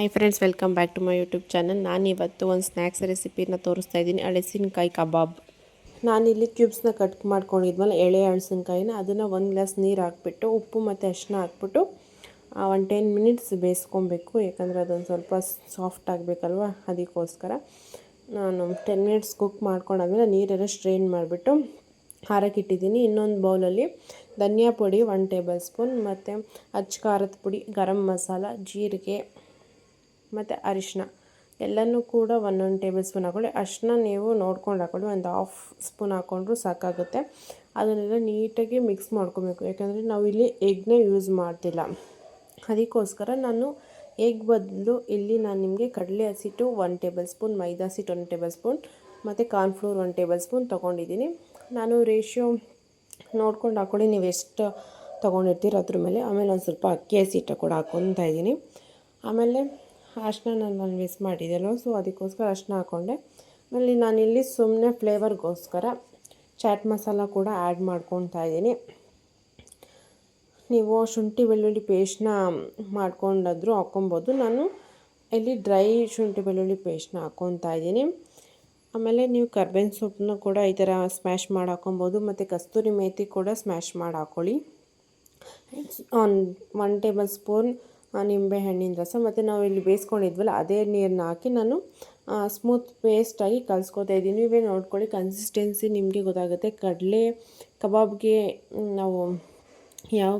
Hi friends welcome back to my YouTube channel ನಾನು ಇವತ್ತು ಒಂದು ಸ್ನ್ಯಾಕ್ಸ್ ರೆಸಿಪಿನ ತೋರಿಸ್ತಾ ಇದ್ದೀನಿ. ಹಳಸಿನಕಾಯಿ ಕಬಾಬ್. ನಾನಿಲ್ಲಿ ಕ್ಯೂಬ್ಸ್ನ ಕಟ್ ಮಾಡ್ಕೊಂಡಿದ್ವಲ್ಲ ಎಳೆ ಹಳಸಿನಕಾಯಿನ ಅದನ್ನು ಒಂದು ಗ್ಲಾಸ್ ನೀರು ಹಾಕ್ಬಿಟ್ಟು, ಉಪ್ಪು ಮತ್ತು ಅರಿಶಿನ ಹಾಕ್ಬಿಟ್ಟು ಒಂದು ಟೆನ್ ಮಿನಿಟ್ಸ್ ಬೇಯಿಸ್ಕೊಬೇಕು. ಯಾಕಂದರೆ ಅದೊಂದು ಸ್ವಲ್ಪ ಸಾಫ್ಟ್ ಆಗಬೇಕಲ್ವ? ಅದಕ್ಕೋಸ್ಕರ ನಾನು ಟೆನ್ ಮಿನಿಟ್ಸ್ ಕುಕ್ ಮಾಡ್ಕೊಂಡಾದ್ಮೇಲೆ ನೀರೆಲ್ಲ ಸ್ಟ್ರೈನ್ ಮಾಡಿಬಿಟ್ಟು ಹಾರಕ್ಕಿಟ್ಟಿದ್ದೀನಿ ಇನ್ನೊಂದು ಬೌಲಲ್ಲಿ ಧನಿಯಾ ಪುಡಿ ಒನ್ ಟೇಬಲ್ ಸ್ಪೂನ್ ಮತ್ತು ಅಚ್ಚ ಖಾರದ ಪುಡಿ, ಗರಂ ಮಸಾಲ, ಜೀರಿಗೆ ಮತ್ತು ಅರಿಶಿನ ಎಲ್ಲನೂ ಕೂಡ ಒಂದೊಂದು ಟೇಬಲ್ ಸ್ಪೂನ್ ಹಾಕೊಳ್ಳಿ. ಅರಿಶಿನ ನೀವು ನೋಡ್ಕೊಂಡು ಹಾಕೊಳ್ಳಿ. ಒಂದು ಹಾಫ್ ಸ್ಪೂನ್ ಹಾಕ್ಕೊಂಡ್ರು ಸಾಕಾಗುತ್ತೆ. ಅದನ್ನೆಲ್ಲ ನೀಟಾಗಿ ಮಿಕ್ಸ್ ಮಾಡ್ಕೊಬೇಕು. ಯಾಕಂದರೆ ನಾವು ಇಲ್ಲಿ ಎಗ್ನ ಯೂಸ್ ಮಾಡ್ತಿಲ್ಲ. ಅದಕ್ಕೋಸ್ಕರ ನಾನು ಎಗ್ ಬದಲು ಇಲ್ಲಿ ನಾನು ನಿಮಗೆ ಕಡಲೆ ಹಸಿಟ್ಟು ಒನ್ ಟೇಬಲ್ ಸ್ಪೂನ್, ಮೈದಾ ಹಸಿಟ್ಟು ಒನ್ ಟೇಬಲ್ ಸ್ಪೂನ್, ಮತ್ತು ಕಾರ್ನ್ಫ್ಲೋರ್ ಒನ್ ಟೇಬಲ್ ಸ್ಪೂನ್ ತೊಗೊಂಡಿದ್ದೀನಿ. ನಾನು ರೇಷಿಯೋ ನೋಡ್ಕೊಂಡು ಹಾಕ್ಕೊಳ್ಳಿ ನೀವು ಎಷ್ಟು ತೊಗೊಂಡಿರ್ತೀರ ಅದ್ರ ಮೇಲೆ. ಆಮೇಲೆ ಒಂದು ಸ್ವಲ್ಪ ಅಕ್ಕಿ ಹಸಿಟ್ಟು ಕೂಡ ಹಾಕ್ಕೊತಾ ಇದ್ದೀನಿ. ಆಮೇಲೆ ಅರಿಶಿನ ನಾನು ಮಿಸ್ ಮಾಡಿದ್ದೆಲ್ಲ ಸೊ ಅದಕ್ಕೋಸ್ಕರ ಅಷ್ಟನ್ನ ಹಾಕ್ಕೊಂಡೆ ಆಮೇಲೆ ನಾನಿಲ್ಲಿ ಸುಮ್ಮನೆ ಫ್ಲೇವರ್ಗೋಸ್ಕರ ಚಾಟ್ ಮಸಾಲ ಕೂಡ ಆ್ಯಡ್ ಮಾಡ್ಕೊತಾ ಇದ್ದೀನಿ. ನೀವು ಶುಂಠಿ ಬೆಳ್ಳುಳ್ಳಿ ಪೇಸ್ಟ್ನ ಮಾಡ್ಕೊಂಡಾದ್ರೂ ಹಾಕ್ಕೊಬೋದು. ನಾನು ಇಲ್ಲಿ ಡ್ರೈ ಶುಂಠಿ ಬೆಳ್ಳುಳ್ಳಿ ಪೇಸ್ಟ್ನ ಹಾಕ್ಕೊತಾ ಇದ್ದೀನಿ. ಆಮೇಲೆ ನೀವು ಕರ್ಬೇವಿನ ಸೊಪ್ಪನ್ನ ಕೂಡ ಈ ಥರ ಸ್ಮ್ಯಾಶ್ ಮಾಡಿ ಹಾಕೊಬೋದು ಮತ್ತು ಕಸ್ತೂರಿ ಮೇಥಿ ಕೂಡ ಸ್ಮ್ಯಾಶ್ ಮಾಡಿ ಹಾಕ್ಕೊಳ್ಳಿ ಒನ್ ಒನ್ ಟೇಬಲ್ ಸ್ಪೂನ್ ನಿಂಬೆ ಹಣ್ಣಿನ ರಸ. ಮತ್ತು ನಾವು ಇಲ್ಲಿ ಬೇಯಿಸ್ಕೊಂಡಿದ್ವಲ್ಲ, ಅದೇ ನೀರನ್ನ ಹಾಕಿ ನಾನು ಸ್ಮೂತ್ ಪೇಸ್ಟಾಗಿ ಕಲಿಸ್ಕೊತಾ ಇದ್ದೀನಿ. ನೀವೇ ನೋಡ್ಕೊಳ್ಳಿ ಕನ್ಸಿಸ್ಟೆನ್ಸಿ ನಿಮಗೆ ಗೊತ್ತಾಗುತ್ತೆ. ಕಡಲೆ ಕಬಾಬ್ಗೆ ನಾವು ಯಾವ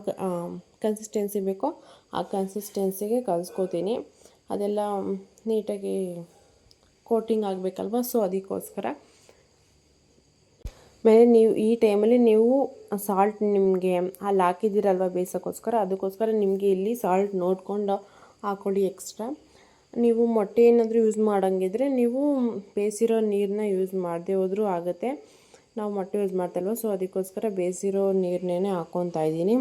ಕನ್ಸಿಸ್ಟೆನ್ಸಿ ಬೇಕೋ ಆ ಕನ್ಸಿಸ್ಟೆನ್ಸಿಗೆ ಕಲಿಸ್ಕೋತೀನಿ. ಅದೆಲ್ಲ ನೀಟಾಗಿ ಕೋಟಿಂಗ್ ಆಗಬೇಕಲ್ವ? ಸೊ ಅದಕ್ಕೋಸ್ಕರ. ಮೇಲೆ ನೀವು ಈ ಟೈಮಲ್ಲಿ ನೀವು ಸಾಲ್ಟ್ ನಿಮಗೆ ಅಲ್ಲಿ ಹಾಕಿದ್ದೀರಲ್ವ ಬೇಯಿಸೋಕ್ಕೋಸ್ಕರ ಅದಕ್ಕೋಸ್ಕರ ನಿಮಗೆ ಇಲ್ಲಿ ಸಾಲ್ಟ್ ನೋಡಿಕೊಂಡು ಹಾಕ್ಕೊಳ್ಳಿ ಎಕ್ಸ್ಟ್ರಾ ನೀವು ಮೊಟ್ಟೆ ಏನಾದರೂ ಯೂಸ್ ಮಾಡೋಂಗಿದ್ರೆ ನೀವು ಬೇಯಿಸಿರೋ ನೀರನ್ನ ಯೂಸ್ ಮಾಡದೆ ಹೋದರೂ ಆಗುತ್ತೆ. ನಾವು ಮೊಟ್ಟೆ ಯೂಸ್ ಮಾಡ್ತಲ್ವ ಸೊ ಅದಕ್ಕೋಸ್ಕರ ಬೇಯಿಸಿರೋ ನೀರನ್ನೇ ಹಾಕ್ಕೊತಾ ಇದ್ದೀನಿ.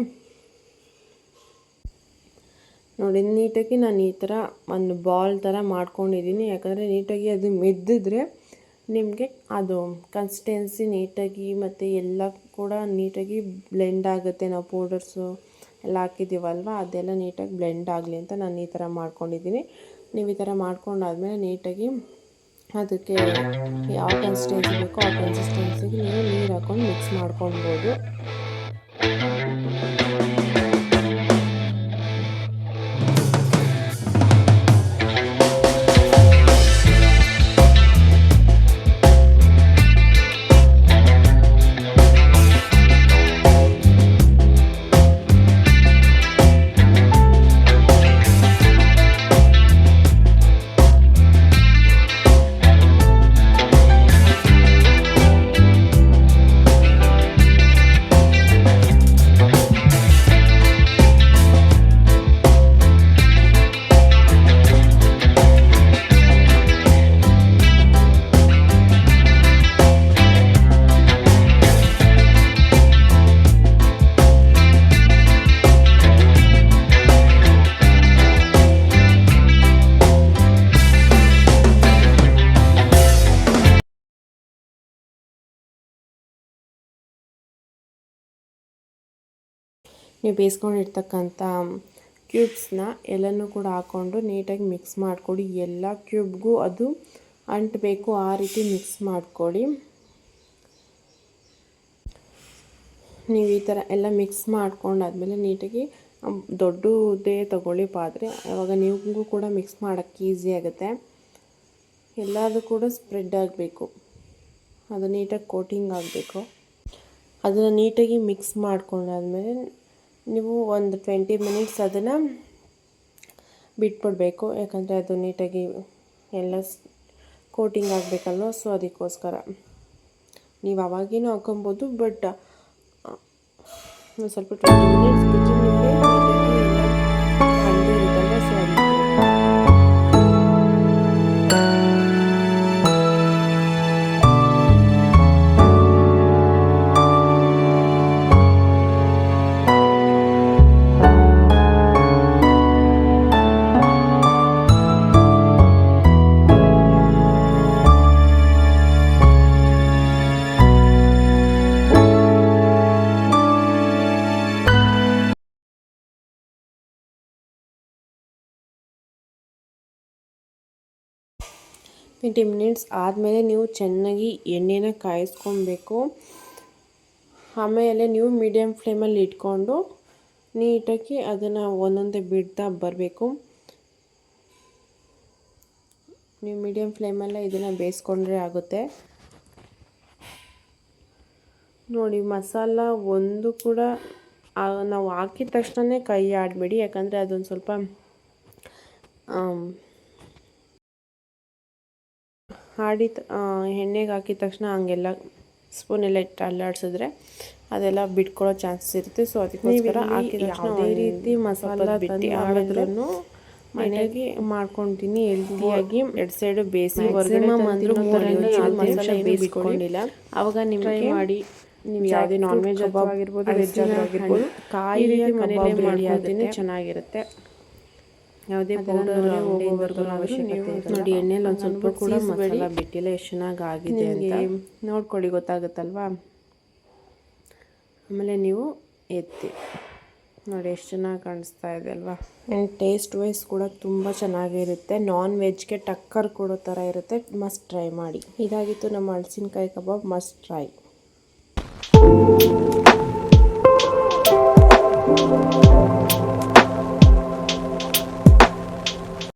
ನೋಡಿ, ನೀಟಾಗಿ ನಾನು ಈ ಥರ ಒಂದು ಬಾಲ್ ಥರ ಮಾಡ್ಕೊಂಡಿದ್ದೀನಿ. ಯಾಕಂದರೆ ನೀಟಾಗಿ ಅದು ಮೆದ್ದಿದ್ರೆ ನಿಮಗೆ ಅದು ಕನ್ಸಿಸ್ಟೆನ್ಸಿ ನೀಟಾಗಿ ಮತ್ತು ಎಲ್ಲ ಕೂಡ ನೀಟಾಗಿ ಬ್ಲೆಂಡ್ ಆಗುತ್ತೆ. ನಾವು ಪೌಡರ್ಸು ಎಲ್ಲ ಹಾಕಿದ್ದೀವಲ್ವ, ಅದೆಲ್ಲ ನೀಟಾಗಿ ಬ್ಲೆಂಡ್ ಆಗಲಿ ಅಂತ ನಾನು ಈ ಥರ ಮಾಡ್ಕೊಂಡಿದ್ದೀನಿ. ನೀವು ಈ ಥರ ಮಾಡ್ಕೊಂಡಾದ್ಮೇಲೆ ನೀಟಾಗಿ ಅದಕ್ಕೆ ಯಾವ ಕನ್ಸಿಸ್ಟೆನ್ಸಿ ಬೇಕೋ ಆ ಕನ್ಸಿಸ್ಟೆನ್ಸಿಗೆ ನೀವು ನೀರು ಹಾಕ್ಕೊಂಡು ಮಿಕ್ಸ್ ಮಾಡ್ಕೊಳ್ಬೋದು. ನೀವು ಬೇಯಿಸ್ಕೊಂಡಿರ್ತಕ್ಕಂಥ ಕ್ಯೂಬ್ಸ್ನ ಎಲ್ಲನೂ ಕೂಡ ಹಾಕ್ಕೊಂಡು ನೀಟಾಗಿ ಮಿಕ್ಸ್ ಮಾಡಿಕೊಡಿ. ಎಲ್ಲ ಕ್ಯೂಬ್ಗೂ ಅದು ಅಂಟಬೇಕು, ಆ ರೀತಿ ಮಿಕ್ಸ್ ಮಾಡಿಕೊಡಿ. ನೀವು ಈ ಥರ ಎಲ್ಲ ಮಿಕ್ಸ್ ಮಾಡ್ಕೊಂಡಾದ್ಮೇಲೆ ನೀಟಾಗಿ ದೊಡ್ಡದೇ ತಗೊಳ್ಳಿ ಪಾತ್ರೆ. ಆವಾಗ ನೀವು ಕೂಡ ಮಿಕ್ಸ್ ಮಾಡೋಕ್ಕೆ ಈಸಿ ಆಗುತ್ತೆ. ಎಲ್ಲದೂ ಕೂಡ ಸ್ಪ್ರೆಡ್ ಆಗಬೇಕು. ಅದು ನೀಟಾಗಿ ಕೋಟಿಂಗ್ ಆಗಬೇಕು. ಅದನ್ನು ನೀಟಾಗಿ ಮಿಕ್ಸ್ ಮಾಡ್ಕೊಂಡಾದ್ಮೇಲೆ ನೀವು ಒಂದು ಟ್ವೆಂಟಿ ಮಿನಿಟ್ಸ್ ಅದನ್ನು ಬಿಟ್ಬಿಡಬೇಕು. ಯಾಕಂದರೆ ಅದು ನೀಟಾಗಿ ಎಲ್ಲ ಕೋಟಿಂಗ್ ಆಗಬೇಕಲ್ವ? ಸೊ, ಅದಕ್ಕೋಸ್ಕರ. ನೀವು ಅವಾಗೇನೂ ಹಾಕೊಬೋದು, ಬಟ್ ಸ್ವಲ್ಪ ಟ್ವೆಂಟಿ ಮಿನಿಟ್ಸ್ ಬಿಟ್ಟು ನಿಮಗೆ ಟ್ವೆಂಟಿ ಮಿನಿಟ್ಸ್ ಆದಮೇಲೆ ನೀವು ಚೆನ್ನಾಗಿ ಎಣ್ಣೆನ ಕಾಯಿಸ್ಕೊಬೇಕು. ಆಮೇಲೆ ನೀವು ಮೀಡಿಯಮ್ ಫ್ಲೇಮಲ್ಲಿ ಇಟ್ಕೊಂಡು ನೀಟಾಗಿ ಅದನ್ನು ಒಂದೊಂದೇ ಬಿಡ್ತಾ ಬರಬೇಕು. ನೀವು ಮೀಡಿಯಮ್ ಫ್ಲೇಮಲ್ಲೇ ಇದನ್ನು ಬೇಯಿಸ್ಕೊಂಡ್ರೆ ಆಗುತ್ತೆ. ನೋಡಿ, ಮಸಾಲ ಒಂದು ಕೂಡ ನಾವು ಹಾಕಿದ ತಕ್ಷಣವೇ ಕೈ ಆಡಬೇಡಿ. ಯಾಕಂದರೆ ಅದೊಂದು ಸ್ವಲ್ಪ ಆಡಿ ಎಣ್ಣೆಗೆ ಹಾಕಿದ ತಕ್ಷಣ ಹಂಗೆಲ್ಲ ಸ್ಪೂನೆಲ್ಲ ಇಟ್ಟು ಅಲ್ಲಾಡ್ಸಿದ್ರೆ ಅದೆಲ್ಲ ಬಿಟ್ಕೊಳ್ಳೋ ಚಾನ್ಸಸ್ ಇರುತ್ತೆ. ಸೊ ಅದಕ್ಕೋಸ್ಕರ ಹಾಕಿದ ಯಾವುದೇ ರೀತಿ ಮಸಾಲ ಬಿಟ್ಟು ಮಾಡಿದ್ರೂ ಮನೆಗೆ ಮಾಡ್ಕೊತೀನಿ. ಹೆಲ್ದಿಯಾಗಿ ಎರಡು ಸೈಡು ಬೇಸಿ ಹೊರಗಡೆ ಅಂದರೂ ಮಸಾಲೆ ಬೇಯಿಸ್ಕೊಂಡಿಲ್ಲ ಅವಾಗ ನಿಮಗೆ ಮಾಡಿ. ನೀವು ಯಾವುದೇ ನಾನ್ ವೆಜ್ ಆಗಿರ್ಬೋದು ವೆಜ್ ಆಗಿರ್ಬೋದು ಕಾಯಿ ರೀತಿ ಮಾಡಿ ಅದನ್ನೇ ಚೆನ್ನಾಗಿರುತ್ತೆ. ಯಾವುದೇ ಪೌಡರ್ ಹೋಗೋವರೆಗೂ ಅವಶ್ಯಕತೆ ನೋಡಿ ಎಣ್ಣೆಲಿ ಒಂದು ಸ್ವಲ್ಪ ಕೂಡ ಮಸಾಲ ಬಿಟ್ಟಿಲ್ಲ ಎಷ್ಟು ಚೆನ್ನಾಗಿ ಆಗಿದೆ ಅಂತ ನೋಡ್ಕೊಳ್ಳಿ ಗೊತ್ತಾಗುತ್ತಲ್ವಾ? ಆಮೇಲೆ ನೀವು ಎತ್ತಿ. ನೋಡಿ ಎಷ್ಟು ಚೆನ್ನಾಗಿ ಕಾಣಿಸ್ತಾ ಇದೆ ಅಲ್ವಾ? ಆ್ಯಂಡ್ ಟೇಸ್ಟ್ ವೈಸ್ ಕೂಡ ತುಂಬ ಚೆನ್ನಾಗಿರುತ್ತೆ. ನಾನ್ ವೆಜ್ಗೆ ಟಕ್ಕರ್ ಕೊಡೋ ಥರ ಇರುತ್ತೆ. ಮಸ್ಟ್ ಟ್ರೈ ಮಾಡಿ. ಇದಾಗಿತ್ತು ನಮ್ಮ ಹಲಸಿನಕಾಯಿ ಕಬಾಬ್ ಮಸ್ಟ್ ಟ್ರೈ